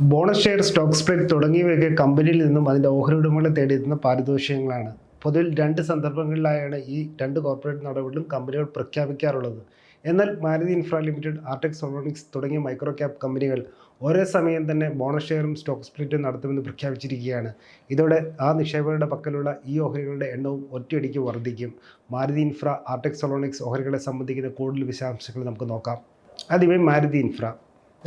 Bonus share stock split തുടങ്ങിയവയൊക്കെ കമ്പനിയിൽ നിന്നും അതിന്റെ ഓഹരി ഉടമകളെ തേടിയെത്തുന്ന പാരിതോഷികങ്ങളാണ്. പൊതുവിൽ രണ്ട് സന്ദർഭങ്ങളിലായാണ് ഈ രണ്ട് കോർപ്പറേറ്റ് നടപടികളും കമ്പനികൾ പ്രഖ്യാപിക്കാറുള്ളത്. എന്നാൽ Maruti infra limited Artech Solonics തുടങ്ങിയ മൈക്രോ ക്യാപ് കമ്പനികൾ ഒരേ സമയം തന്നെ ബോണസ് ഷെയറും സ്റ്റോക്ക് സ്പ്ലിറ്റും നടത്തുമെന്ന് പ്രഖ്യാപിച്ചിരിക്കുകയാണ്. ഇതോടെ ആ നിക്ഷേപകരുടെ പക്കലുള്ള ഈ ഓഹരികളുടെ എണ്ണവും ഒറ്റയടിക്ക് വർദ്ധിക്കും. മാരുതി ഇൻഫ്ര ആർടെക് സോളോണിക്സ് ഓഹരികളെ സംബന്ധിക്കുന്ന കൂടുതൽ വിശദാംശങ്ങൾ നമുക്ക് നോക്കാം. ആദ്യമേ മാരുതി ഇൻഫ്ര.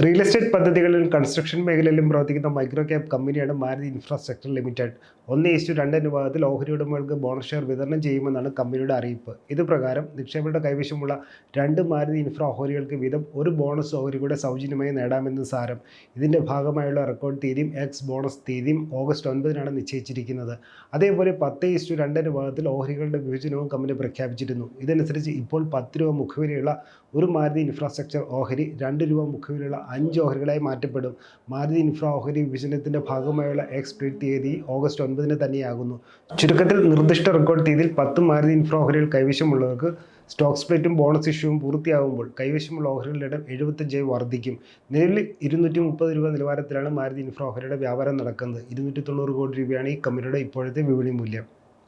റിയൽ എസ്റ്റേറ്റ് പദ്ധതികളിലും കൺസ്ട്രക്ഷൻ മേഖലയിലും പ്രവർത്തിക്കുന്ന മൈക്രോ ക്യാപ് കമ്പനിയാണ് മാരുതി ഇൻഫ്രാസ്ട്രക്ചർ ലിമിറ്റഡ് ഒന്ന് ഇസ്റ്റു രണ്ട് അനുപാതത്തിൽ ഓഹരി ഉടമകൾക്ക് ബോണസ് ഷെയർ വിതരണം ചെയ്യുമെന്നാണ് കമ്പനിയുടെ അറിയിപ്പ്. ഇത് പ്രകാരം നിക്ഷേപകരുടെ കൈവശമുള്ള രണ്ട് മാരുതി ഇൻഫ്ര ഓഹരികൾക്ക് വീതം ഒരു ബോണസ് ഓഹരി കൂടെ സൗജന്യമായി നേടാമെന്ന് സാരം. ഇതിന്റെ ഭാഗമായുള്ള റെക്കോർഡ് തീയതിയും എക്സ് ബോണസ് തീയതിയും ഓഗസ്റ്റ് ഒൻപതിനാണ് നിശ്ചയിച്ചിരിക്കുന്നത്. അതേപോലെ പത്ത് ഇസ്റ്റു രണ്ട് അനുപാതത്തിൽ ഓഹരികളുടെ വിഭജനവും കമ്പനി പ്രഖ്യാപിച്ചിരുന്നു. ഇതനുസരിച്ച് ഇപ്പോൾ പത്ത് രൂപ മുഖവിലയുള്ള ഒരു മാരുതി ഇൻഫ്രാസ്ട്രക്ചർ ഓഹരി രണ്ട് രൂപ മുഖവിലുള്ള അഞ്ച് ഓഹരികളായി മാറ്റപ്പെടും. മാരുതി ഇൻഫ്ര ഓഹരി വിഭജനത്തിന്റെ ഭാഗമായുള്ള എക്സ് സ്പ്ലിറ്റ് തീയതി ഓഗസ്റ്റ് ഒൻപതിന് തന്നെയാകുന്നു. ചുരുക്കത്തിൽ നിർദ്ദിഷ്ട റെക്കോർഡ് തീയതിയിൽ പത്ത് മാരുതി ഇൻഫ്ര ഓഹരികൾ കൈവശമുള്ളവർക്ക് സ്റ്റോക്ക് സ്പ്ലിറ്റും ബോണസ് ഇഷ്യൂവും പൂർത്തിയാകുമ്പോൾ കൈവശമുള്ള ഓഹരികളുടെ ഇടം എഴുപത്തഞ്ചായി വർദ്ധിക്കും. നിലവിൽ ഇരുന്നൂറ്റി മുപ്പത് രൂപ നിലവാരത്തിലാണ് മാരുതി ഇൻഫ്ര ഓഹരിയുടെ വ്യാപാരം നടക്കുന്നത്. ഇരുന്നൂറ്റി തൊണ്ണൂറ് കോടി രൂപയാണ് ഈ കമ്പനിയുടെ ഇപ്പോഴത്തെ വിപണി മൂല്യം.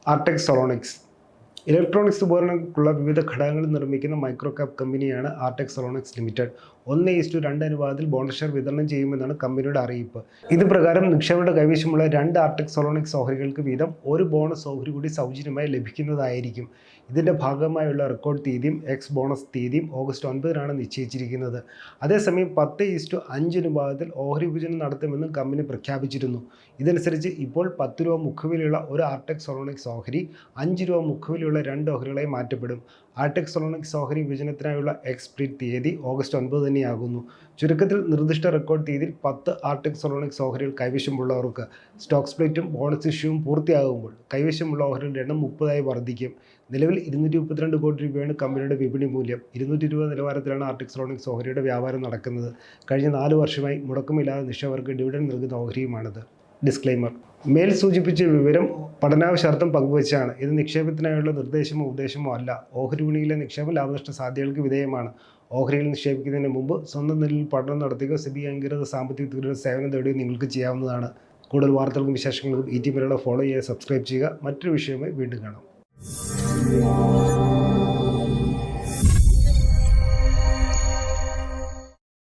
ആർടെക് സൊളോണിക്സ്. ഇലക്ട്രോണിക്സ് ഉപകരണങ്ങൾക്കുള്ള വിവിധ ഘടകങ്ങൾ നിർമ്മിക്കുന്ന മൈക്രോ ക്യാപ് കമ്പനിയാണ് ആർടെക് സൊളോണിക്സ് ലിമിറ്റഡ് ഒന്ന് ഈസ്റ്റു രണ്ട് അനുപാതത്തിൽ ബോണ്ട് ഷെയർ വിതരണം ചെയ്യുമെന്നാണ് കമ്പനിയുടെ അറിയിപ്പ്. ഇത് പ്രകാരം നിക്ഷേപകരുടെ കൈവശമുള്ള രണ്ട് ആർടെക് സൊളോണിക്സ് ഓഹരികൾക്ക് വീതം ഒരു ബോണസ് ഓഹരി കൂടി സൗജന്യമായി ലഭിക്കുന്നതായിരിക്കും. ഇതിന്റെ ഭാഗമായുള്ള റെക്കോർഡ് തീയതിയും എക്സ് ബോണസ് തീയതിയും ഓഗസ്റ്റ് ഒൻപതിനാണ് നിശ്ചയിച്ചിരിക്കുന്നത്. അതേസമയം പത്ത് ഈസ്റ്റു അഞ്ച് അനുപാതത്തിൽ ഓഹരി വിഭജനം നടത്തുമെന്നും കമ്പനി പ്രഖ്യാപിച്ചിരുന്നു. ഇതനുസരിച്ച് ഇപ്പോൾ പത്ത് രൂപ മുഖവിലുള്ള ഒരു ആർടെക് സൊളോണിക്സ് ഓഹരി അഞ്ച് രൂപ മുഖവിലയുള്ള രണ്ട് ഓഹരികളായി മാറ്റപ്പെടും. ആർടെക് സൊലോണിക്സ് ഓഹരി വിഭജനത്തിനായുള്ള എക്സ്പ്ലിറ്റ് തീയതി ഓഗസ്റ്റ് ഒൻപത് തന്നെയാകുന്നു. ചുരുക്കത്തിൽ നിർദ്ദിഷ്ട റെക്കോർഡ് തീയതിയിൽ പത്ത് ആർടെക് സൊലോണിക്സ് ഓഹരികൾ കൈവശമുള്ളവർക്ക് സ്റ്റോക്ക് സ്പ്ലിറ്റും ബോണസ് ഇഷ്യൂവും പൂർത്തിയാകുമ്പോൾ കൈവശമുള്ള ഓഹരികളുടെ എണ്ണം മുപ്പതായി വർദ്ധിക്കും. നിലവിൽ ഇരുന്നൂറ്റി മുപ്പത്തിരണ്ട് കോടി രൂപയാണ് കമ്പനിയുടെ വിപണി മൂല്യം. ഇരുന്നൂറ്റി ഇരുപത് നിലവാരത്തിലാണ് ആർടെക് സൊലോണിക്സ് ഓഹരിയുടെ വ്യാപാരം നടക്കുന്നത്. കഴിഞ്ഞ നാല് വർഷമായി മുടക്കമില്ലാതെ നിക്ഷേപകർക്ക് ഡിവിഡൻ നൽകുന്ന ഓഹരിയുമാണിത്. ഡിസ്ക്ലൈമർ മേൽ സൂചിപ്പിച്ച വിവരം പഠനാവശ്യാർത്ഥം പങ്കുവച്ചാണ്. ഇത് നിക്ഷേപത്തിനായുള്ള നിർദ്ദേശമോ ഉദ്ദേശമോ അല്ല. ഓഹരി വിപണിയിലെ നിക്ഷേപം ലാഭനഷ്ട സാധ്യതകൾക്ക് വിധേയമാണ്. ഓഹരിയിൽ നിക്ഷേപിക്കുന്നതിന് മുമ്പ് സ്വന്തം നിലയിൽ പഠനം നടത്തുകയോ സെബി അംഗീകൃത സാമ്പത്തിക വിദഗ്ധരുടെ സേവനം തേടുകയോ നിങ്ങൾക്ക് ചെയ്യാവുന്നതാണ്. കൂടുതൽ വാർത്തകൾക്കും വിശേഷങ്ങൾക്കും ഈ ടി ഫോളോ ചെയ്യുക സബ്സ്ക്രൈബ് ചെയ്യുക. മറ്റൊരു വിഷയമായി വീണ്ടും കാണാം.